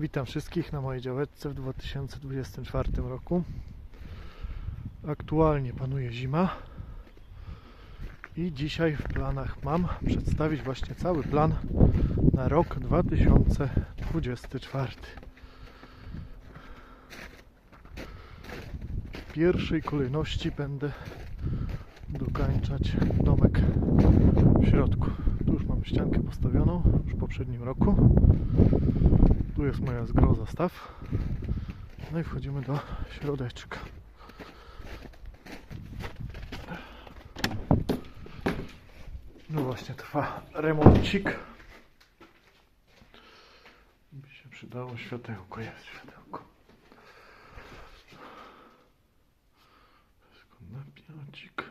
Witam wszystkich na mojej działeczce w 2024 roku. Aktualnie panuje zima i dzisiaj w planach mam przedstawić właśnie cały plan na rok 2024. W pierwszej kolejności będę dokańczać domek w środku. Tu już mam ściankę postawioną już w poprzednim roku. Tu jest moja zgroza staw. No i wchodzimy do środeczka. No właśnie trwa remoncik. By się przydało światełko, jest światełko. Wszystko napiącik.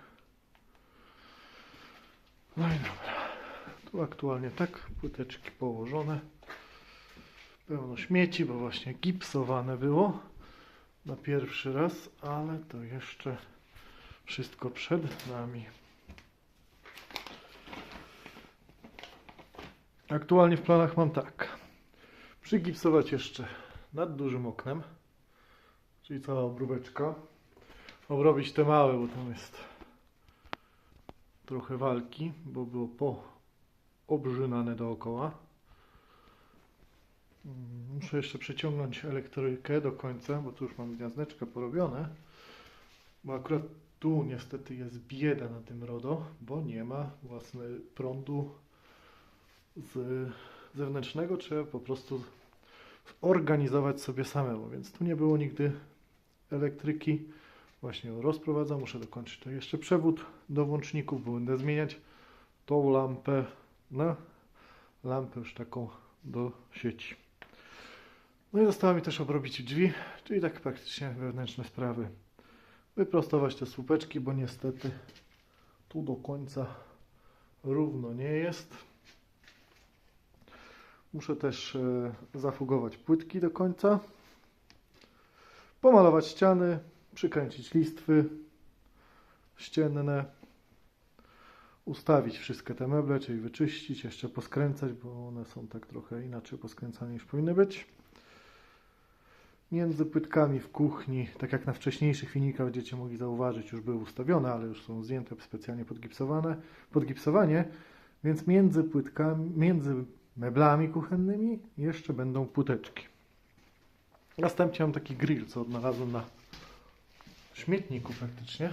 No i dobra. Tu aktualnie tak, płyteczki położone. Pełno śmieci, bo właśnie gipsowane było na pierwszy raz, ale to jeszcze wszystko przed nami. Aktualnie w planach mam tak. Przygipsować jeszcze nad dużym oknem, czyli cała obróbeczka. Obrobić te małe, bo tam jest trochę walki, bo było po obrzynane dookoła. Muszę jeszcze przeciągnąć elektrykę do końca, bo tu już mam gniazdeczka porobione. Bo akurat tu niestety jest bieda na tym RODO, bo nie ma własnego prądu z zewnętrznego. Trzeba po prostu zorganizować sobie samemu, więc tu nie było nigdy elektryki. Właśnie ją rozprowadzam, muszę dokończyć to jeszcze przewód do włączników, bo będę zmieniać tą lampę na lampę już taką do sieci. No i zostało mi też obrobić drzwi, czyli tak praktycznie wewnętrzne sprawy. Wyprostować te słupeczki, bo niestety tu do końca równo nie jest. Muszę też e, zafugować płytki do końca. Pomalować ściany, przykręcić listwy ścienne, ustawić wszystkie te meble, czyli wyczyścić, jeszcze poskręcać, bo one są tak trochę inaczej poskręcane niż powinny być. Między płytkami w kuchni, tak jak na wcześniejszych filmikach będziecie mogli zauważyć, już były ustawione, ale już są zdjęte specjalnie podgipsowane, podgipsowanie, więc między płytkami, między meblami kuchennymi jeszcze będą płyteczki. Następnie mam taki grill, co odnalazłem na śmietniku praktycznie,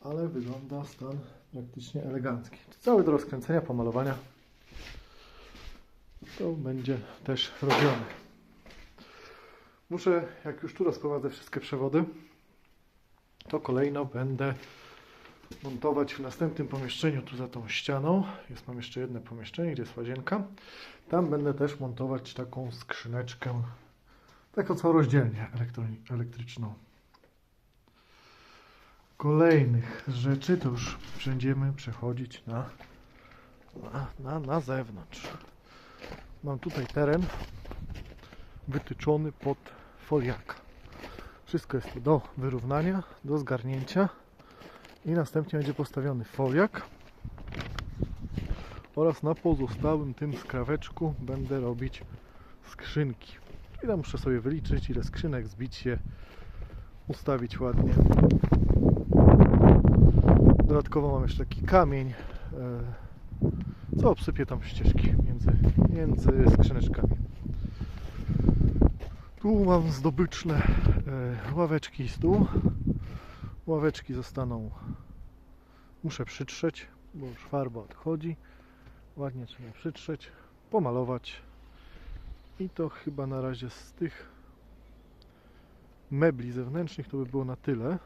ale wygląda stan praktycznie elegancki. Cały do rozkręcenia, pomalowania to będzie też robione. Muszę, jak już tu rozprowadzę wszystkie przewody, to kolejno będę montować w następnym pomieszczeniu, tu za tą ścianą. Jest mam jeszcze jedno pomieszczenie, gdzie jest łazienka. Tam będę też montować taką skrzyneczkę, taką całą rozdzielnię elektryczną. Kolejnych rzeczy to już będziemy przechodzić na, na, na, na zewnątrz. Mam tutaj teren wytyczony pod foliaka. Wszystko jest do wyrównania, do zgarnięcia i następnie będzie postawiony foliak oraz na pozostałym tym skraweczku będę robić skrzynki. I tam muszę sobie wyliczyć ile skrzynek, zbić je, ustawić ładnie. Dodatkowo mam jeszcze taki kamień, e, co obsypie tam ścieżki między, między skrzyneczkami. Tu mam zdobyczne e, ławeczki i stół. Ławeczki zostaną, muszę przytrzeć, bo już farba odchodzi. Ładnie trzeba przytrzeć, pomalować. I to chyba na razie z tych mebli zewnętrznych to by było na tyle.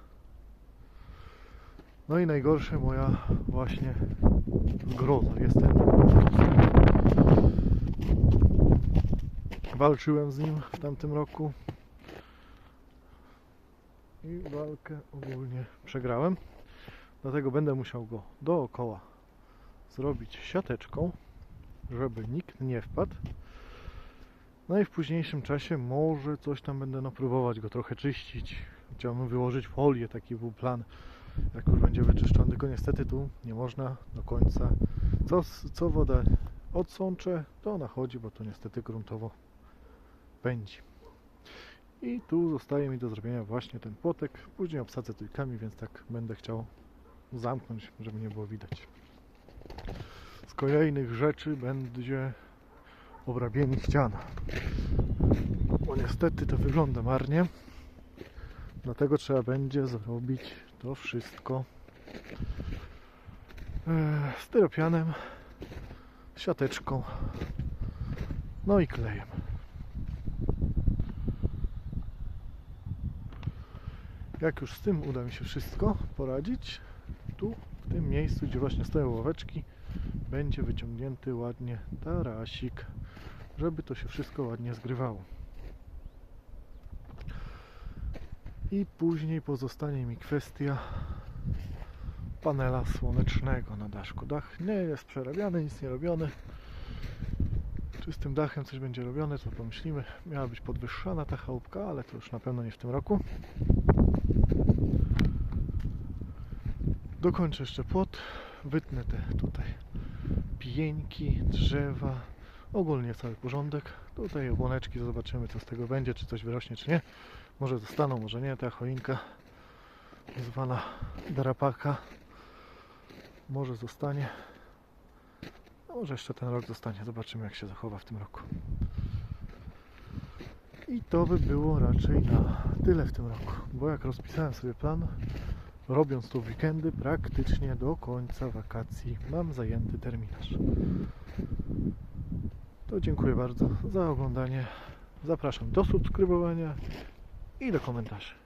No i najgorsze moja właśnie groza. Jest ten Walczyłem z nim w tamtym roku i walkę ogólnie przegrałem. Dlatego będę musiał go dookoła zrobić siateczką, żeby nikt nie wpadł. No i w późniejszym czasie może coś tam będę no, próbować go trochę czyścić. Chciałbym wyłożyć folię, taki był plan, jak już będzie wyczyszczony. Tylko niestety tu nie można do końca. Co, co odsączę, to ona chodzi, bo to niestety gruntowo spędzi. I tu zostaje mi do zrobienia właśnie ten płotek. Później obsadzę tujkami, więc tak będę chciał zamknąć, żeby nie było widać. Z kolejnych rzeczy będzie obrabienie ścian. Bo niestety to wygląda marnie. Dlatego trzeba będzie zrobić to wszystko e, styropianem, siateczką, no i klejem. Jak już z tym uda mi się wszystko poradzić, tu w tym miejscu, gdzie właśnie stoją ławeczki, będzie wyciągnięty ładnie tarasik, żeby to się wszystko ładnie zgrywało. I później pozostanie mi kwestia panela słonecznego na daszku. Dach nie jest przerabiany, nic nie robiony. Czy z tym dachem coś będzie robione, to pomyślimy. Miała być podwyższana ta chałupka, ale to już na pewno nie w tym roku. Dokończę jeszcze płot, wytnę te tutaj pieńki, drzewa, ogólnie cały porządek. Tutaj obłoneczki, zobaczymy co z tego będzie, czy coś wyrośnie, czy nie. Może zostaną, może nie, ta choinka zwana darapaka może zostanie. A może jeszcze ten rok zostanie, zobaczymy jak się zachowa w tym roku. I to by było raczej na tyle w tym roku, bo jak rozpisałem sobie plan, robiąc to w weekendy, praktycznie do końca wakacji mam zajęty terminarz. To dziękuję bardzo za oglądanie. Zapraszam do subskrybowania i do komentarzy.